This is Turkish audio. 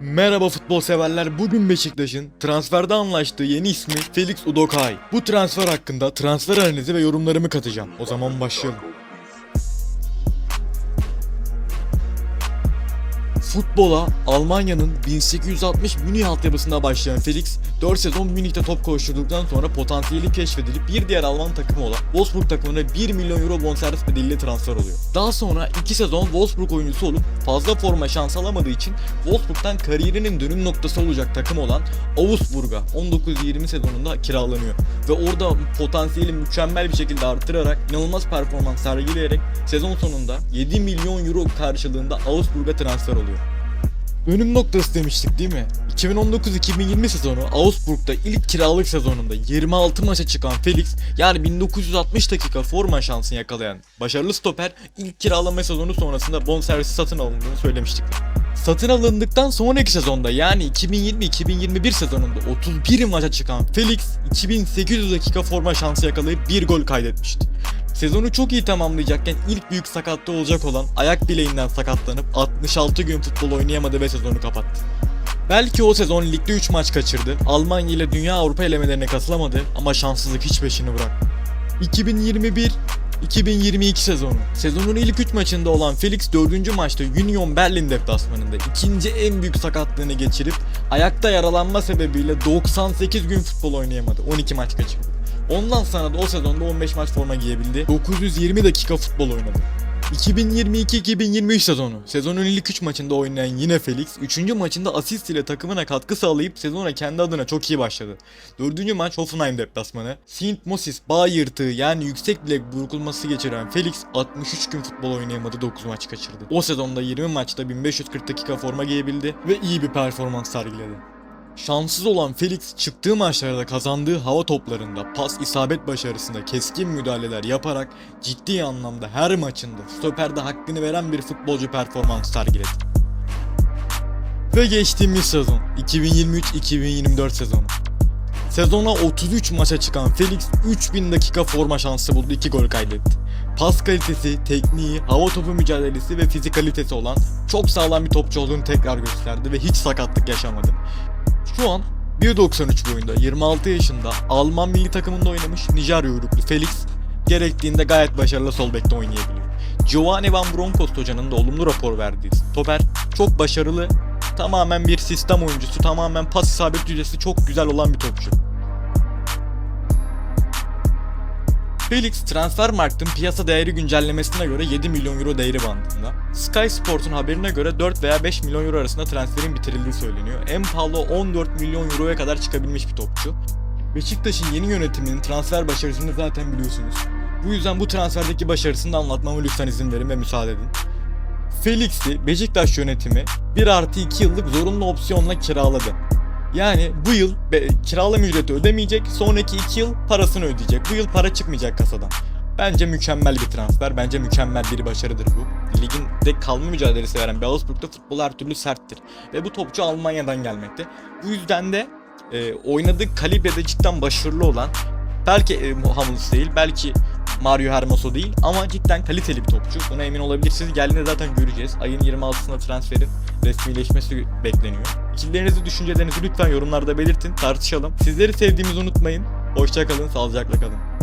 Merhaba futbol severler. Bugün Beşiktaş'ın transferde anlaştığı yeni ismi Felix Udokay. Bu transfer hakkında transfer analizi ve yorumlarımı katacağım. O zaman başlayalım. Futbola Almanya'nın 1860 Münih altyapısında başlayan Felix 4 sezon Münih'te top koşturduktan sonra potansiyeli keşfedilip bir diğer Alman takımı olan Wolfsburg takımına 1 milyon euro bonservis bedeliyle transfer oluyor. Daha sonra 2 sezon Wolfsburg oyuncusu olup fazla forma şans alamadığı için Wolfsburg'dan kariyerinin dönüm noktası olacak takım olan Augsburg'a 19-20 sezonunda kiralanıyor. Ve orada potansiyeli mükemmel bir şekilde artırarak inanılmaz performans sergileyerek sezon sonunda 7 milyon euro karşılığında Augsburg'a transfer oluyor. Dönüm noktası demiştik değil mi? 2019-2020 sezonu Augsburg'da ilk kiralık sezonunda 26 maça çıkan Felix yani 1960 dakika forma şansını yakalayan başarılı stoper ilk kiralama sezonu sonrasında bonservisi satın alındığını söylemiştik. Satın alındıktan sonraki sezonda yani 2020-2021 sezonunda 31 maça çıkan Felix 2800 dakika forma şansı yakalayıp bir gol kaydetmişti. Sezonu çok iyi tamamlayacakken ilk büyük sakatlığı olacak olan ayak bileğinden sakatlanıp 66 gün futbol oynayamadı ve sezonu kapattı. Belki o sezon ligde 3 maç kaçırdı, Almanya ile Dünya Avrupa elemelerine katılamadı ama şanssızlık hiç peşini bırak. 2021 2022 sezonu. Sezonun ilk 3 maçında olan Felix 4. maçta Union Berlin deplasmanında ikinci en büyük sakatlığını geçirip ayakta yaralanma sebebiyle 98 gün futbol oynayamadı. 12 maç kaçırdı. Ondan sonra da o sezonda 15 maç forma giyebildi. 920 dakika futbol oynadı. 2022-2023 sezonu. Sezonun ilk 3 maçında oynayan yine Felix, 3. maçında asist ile takımına katkı sağlayıp sezona kendi adına çok iyi başladı. 4. maç Hoffenheim deplasmanı. Sint Moses bağ yırtığı yani yüksek bilek burkulması geçiren Felix 63 gün futbol oynayamadı 9 maç kaçırdı. O sezonda 20 maçta 1540 dakika forma giyebildi ve iyi bir performans sergiledi. Şanssız olan Felix çıktığı maçlarda kazandığı hava toplarında pas isabet başarısında keskin müdahaleler yaparak ciddi anlamda her maçında stoperde hakkını veren bir futbolcu performans sergiledi. Ve geçtiğimiz sezon 2023-2024 sezonu. Sezona 33 maça çıkan Felix 3000 dakika forma şansı buldu 2 gol kaydetti. Pas kalitesi, tekniği, hava topu mücadelesi ve fizikalitesi olan çok sağlam bir topçu olduğunu tekrar gösterdi ve hiç sakatlık yaşamadı. Şu an 1.93 boyunda 26 yaşında Alman milli takımında oynamış Nijerya uyruklu Felix gerektiğinde gayet başarılı sol bekte oynayabiliyor. Giovanni Van Bronckhorst hocanın da olumlu rapor verdiği stoper çok başarılı, tamamen bir sistem oyuncusu, tamamen pas isabet yüzdesi çok güzel olan bir topçu. Felix Transfermarkt'ın piyasa değeri güncellemesine göre 7 milyon euro değeri bandında. Sky Sports'un haberine göre 4 veya 5 milyon euro arasında transferin bitirildiği söyleniyor. En pahalı 14 milyon euroya kadar çıkabilmiş bir topçu. Beşiktaş'ın yeni yönetiminin transfer başarısını zaten biliyorsunuz. Bu yüzden bu transferdeki başarısını da anlatmama lütfen izin verin ve müsaade edin. Felix'i Beşiktaş yönetimi 1 artı 2 yıllık zorunlu opsiyonla kiraladı. Yani bu yıl kiralama ücreti ödemeyecek, sonraki 2 yıl parasını ödeyecek. Bu yıl para çıkmayacak kasadan. Bence mükemmel bir transfer, bence mükemmel bir başarıdır bu. Ligin de kalma mücadelesi veren bir Augsburg'da futbol her türlü serttir. Ve bu topçu Almanya'dan gelmekte. Bu yüzden de e, oynadığı kalibrede cidden başarılı olan, belki e, Hummels değil, belki Mario Hermoso değil ama cidden kaliteli bir topçu. Buna emin olabilirsiniz. Geldiğinde zaten göreceğiz. Ayın 26'sında transferin resmileşmesi bekleniyor. Fikirlerinizi, düşüncelerinizi lütfen yorumlarda belirtin. Tartışalım. Sizleri sevdiğimizi unutmayın. Hoşçakalın, sağlıcakla kalın.